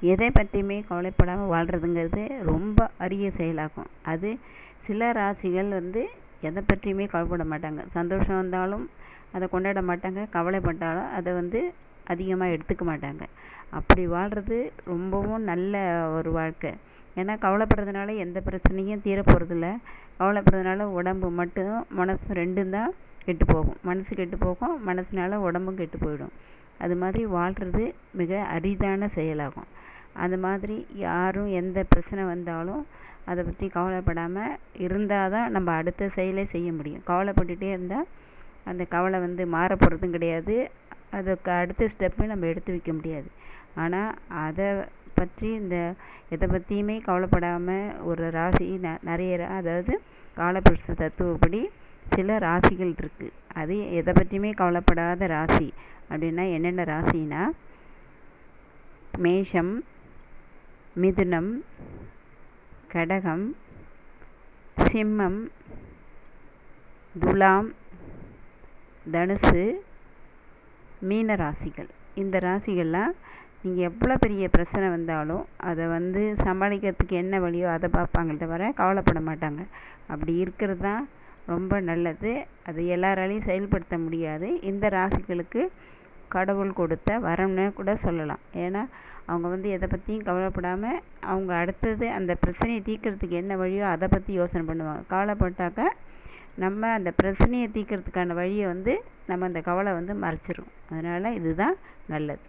எதை பற்றியுமே கவலைப்படாமல் வாழ்கிறதுங்கிறது ரொம்ப அரிய செயலாகும். அது சில ராசிகள் வந்து எதை பற்றியுமே கவலைப்பட மாட்டாங்க. சந்தோஷம் வந்தாலும் அதை கொண்டாட மாட்டாங்க. கவலைப்பட்டாலும் அதை வந்து அதிகமாக எடுத்துக்க மாட்டாங்க. அப்படி வாழ்கிறது ரொம்பவும் நல்ல ஒரு வாழ்க்கை. ஏன்னா கவலைப்படுறதுனால எந்த பிரச்சனையும் தீர போகிறதில்ல கவலைப்படுறதுனால உடம்பு மட்டும் மனசு ரெண்டும் தான் கெட்டு போகும். மனசு கெட்டு போகும் மனசுனால உடம்பும் கெட்டு போயிடும். அது மாதிரி வாழ்கிறது மிக அரிதான செயலாகும். அது மாதிரி யாரும் எந்த பிரச்சனை வந்தாலும் அதை பற்றி கவலைப்படாமல் இருந்தால் தான் நம்ம அடுத்த செயலை செய்ய முடியும். கவலைப்பட்டுகிட்டே இருந்தால் அந்த கவலை வந்து மாற போகிறதும் கிடையாது. அதுக்கு அடுத்த ஸ்டெப்பையும் நம்ம எடுத்து வைக்க முடியாது. ஆனால் அதை பற்றி இந்த எதை பற்றியுமே கவலைப்படாமல் ஒரு ராசி ந நிறைய ரா அதாவது காலபுருஷ தத்துவப்படி சில ராசிகள் இருக்குது அது எதை பற்றியுமே கவலைப்படாத ராசி அப்படின்னா என்னென்ன ராசினா மேஷம் மிதுனம் கடகம் சிம்மம் துலாம் தனுசு மீன ராசிகள் இந்த ராசிகள்லாம் நீங்கள் எவ்வளோ பெரிய பிரச்சனை வந்தாலும் அதை வந்து சமாளிக்கிறதுக்கு என்ன வழியோ அதை பார்ப்பாங்களே தவிர கவலைப்பட மாட்டாங்க. அப்படி இருக்கிறது தான் ரொம்ப நல்லது. அது எல்லாராலையும் செயல்படுத்த முடியாது. இந்த ராசிகளுக்கு கடவுள் கொடுத்த வரம்னு கூட சொல்லலாம். ஏன்னா அவங்க வந்து எதை பற்றியும் கவலைப்படாமல் அவங்க அடுத்தது அந்த பிரச்சனையை தீர்க்கறதுக்கு என்ன வழியோ அதை பற்றி யோசனை பண்ணுவாங்க. கவலைப்பட்டாக்கா நம்ம அந்த பிரச்சனையை தீர்க்கறதுக்கான வழியை வந்து நம்ம அந்த கவலை வந்து மறைச்சிரும் அதனால் இதுதான் நல்லது.